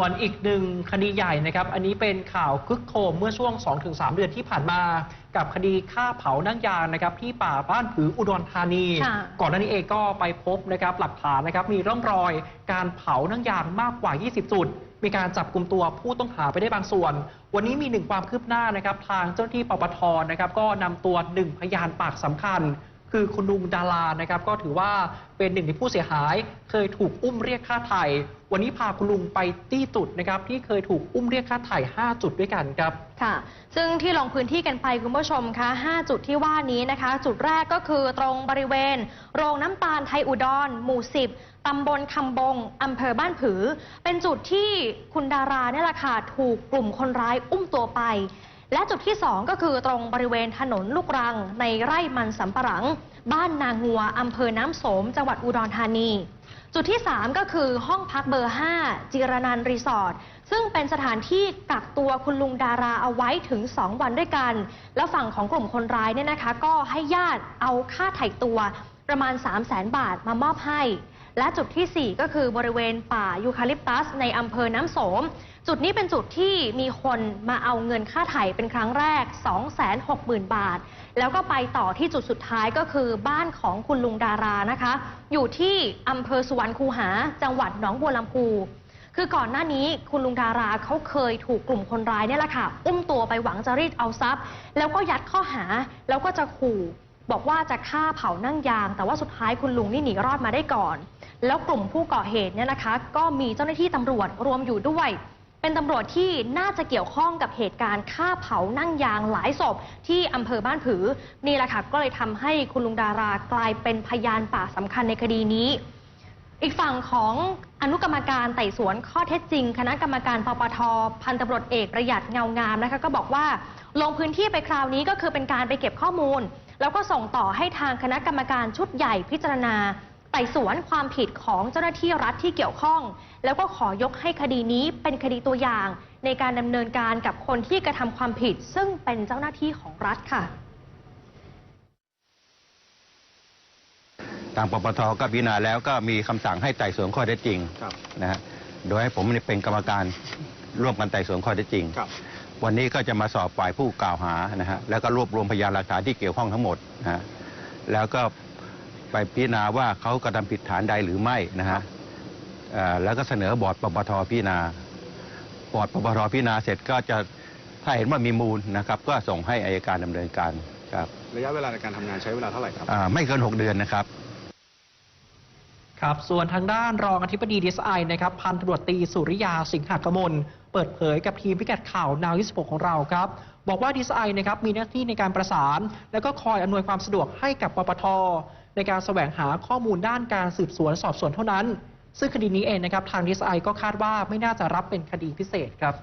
ส่วนอีกหนึ่งคดีใหญ่นะครับ อันนี้เป็นข่าวคึกโครมเมื่อช่วง 2-3 เดือนที่ผ่านมา กับคดีฆ่าเผานั่งยางนะครับ ที่ป่าบ้านผืออุดรธานีค่ะก่อนหน้านี้เองก็ไปพบนะครับหลักฐานนะครับมีร่องรอยการเผานั่งยางมากกว่า 20 จุด มีการจับกลุ่มตัวผู้ต้องหาไปได้บางส่วน วันนี้มีหนึ่งความคืบหน้านะครับ ทางเจ้าหน้าที่ปปทนะครับ ก็นำตัวหนึ่งพยานปากสำคัญ คือคุณลุงดารานะครับก็ถือว่าเป็นหนึ่งในผู้เสียหาย เคยถูกอุ้มเรียกค่าไถ่วันนี้พาคุณลุงไปที่จุดนะครับที่เคยถูกอุ้มเรียกค่าไถ่5 จุดด้วยกันครับค่ะ ซึ่งที่ลงพื้นที่กันไปคุณผู้ชมคะ5จุดที่ว่านี้นะคะ จุดแรกก็คือตรงบริเวณ โรงน้ำตาลไทยอุดรหมู่10ตำบลคำบงอำเภอบ้านผือ เป็นจุดที่คุณดาราเนี่ยแหละค่ะถูกกลุ่มคนร้ายอุ้มตัวไป และจุดที่ 2 ก็คือตรงบริเวณถนนลูกรัง ในไร่มันสำปะหลัง บ้านนางงัวอำเภอน้ำโสม จังหวัดอุดรธานี จุดที่ 3 ก็คือห้องพักเบอร์ 5 จิรนันรีสอร์ทซึ่งเป็นสถานที่กักตัวคุณลุงดาราเอาไว้ถึง 2 วันด้วยกัน แล้วฝั่งของกลุ่มคนร้ายเนี่ยนะคะ ก็ให้ญาติเอาค่าไถ่ตัวประมาณ 3 0 0แสนบาทมามอบให้ และจุดทีสี่ 4 ก็คือบริเวณป่ายูคาลิปตัส ในอำเภอน้ำโสม จุดนี้เป็นจุดที่มีคนมาเอาเงินค่าไถ่เป็นครั้งแรก 260,000 บาท แล้วก็ไปต่อที่จุดสุดท้ายก็คือบ้านของคุณลุงดารานะคะ อยู่ที่อำเภอสุวรรณคูหา จังหวัดหนองบัวลำพูคือก่อนหน้านี้คุณลุงดาราเขาเคยถูกกลุ่มคนร้ายเนี่ยแหละค่ะ อุ้มตัวไปหวังจะรีดเอาทรัพย์ แล้วก็ยัดข้อหาแล้วก็จะขู่ บอกว่าจะฆ่าเผานั่งยาง แต่ว่าสุดท้ายคุณลุงนี่หนีรอดมาได้ก่อน แล้วกลุ่มผู้ก่อเหตุเนี่ยนะคะ ก็มีเจ้าหน้าที่ตำรวจรวมอยู่ด้วย เป็นตำรวจที่น่าจะเกี่ยวข้องกับเหตุการณ์ฆ่าเผานั่งยางหลายศพที่อำเภอบ้านผือ นี่แหละค่ะก็เลยทำให้คุณลุงดารากลายเป็นพยานปากสำคัญในคดีนี้อีกฝั่งของอนุกรรมการไต่สวนข้อเท็จจริง คณะกรรมการปปทพันตำรวจเอกประหยัดเงางามนะคะก็บอกว่า ลงพื้นที่ไปคราวนี้ก็คือเป็นการไปเก็บข้อมูล แล้วก็ส่งต่อให้ทางคณะกรรมการชุดใหญ่พิจารณาไต่สวนความผิดของเจ้าหน้าที่รัฐที่เกี่ยวข้อง แล้วก็ขอยกให้คดีนี้เป็นคดีตัวอย่าง ในการดำเนินการกับคนที่กระทำความผิด ซึ่งเป็นเจ้าหน้าที่ของรัฐค่ะ ทางปปทก็พิจารณาแล้วก็มีคำสั่งให้ไต่สวนข้อเท็จจริงครับ นะฮะโดยให้ผมเนี่ยเป็นกรรมการร่วมกันไต่สวนข้อเท็จจริง ครับ วันนี้ก็จะมาสอบฝ่ายผู้กล่าวหานะฮะแล้วก็รวบรวมพยานหลักฐานที่เกี่ยวข้องทั้งหมดนะฮะแล้วก็ไปพิจารณาว่าเขากระทำผิดฐานใดหรือไม่นะฮะเอ่อแล้วก็เสนอบอร์ดปปทพิจารณาบอร์ดปปทพิจารณาเสร็จก็จะถ้าเห็นว่ามีมูลนะครับ ก็ส่งให้อายการดำเนินการครับระยะเวลาในการทำงานใช้เวลาเท่าไหร่ครับ อ่าไม่เกิน 6 เดือนนะครับ ครับ ส่วนทางด้านรองอธิบดีดีไอนะครับ พันตำรวจตีสุริยาสิงหกมล เปิดเผยกับทีมพิกัดข่าวนาว26 ของเราครับ บอกว่าดีไอนะครับมีหน้าที่ในการประสาน แล้วก็คอยอำนวยความสะดวกให้กับปปท ในการแสวงหาข้อมูลด้านการสืบสวนสอบสวนเท่านั้น ซึ่งคดีนี้เองนะครับทางดีไอก็คาดว่าไม่น่าจะรับเป็นคดีพิเศษครับ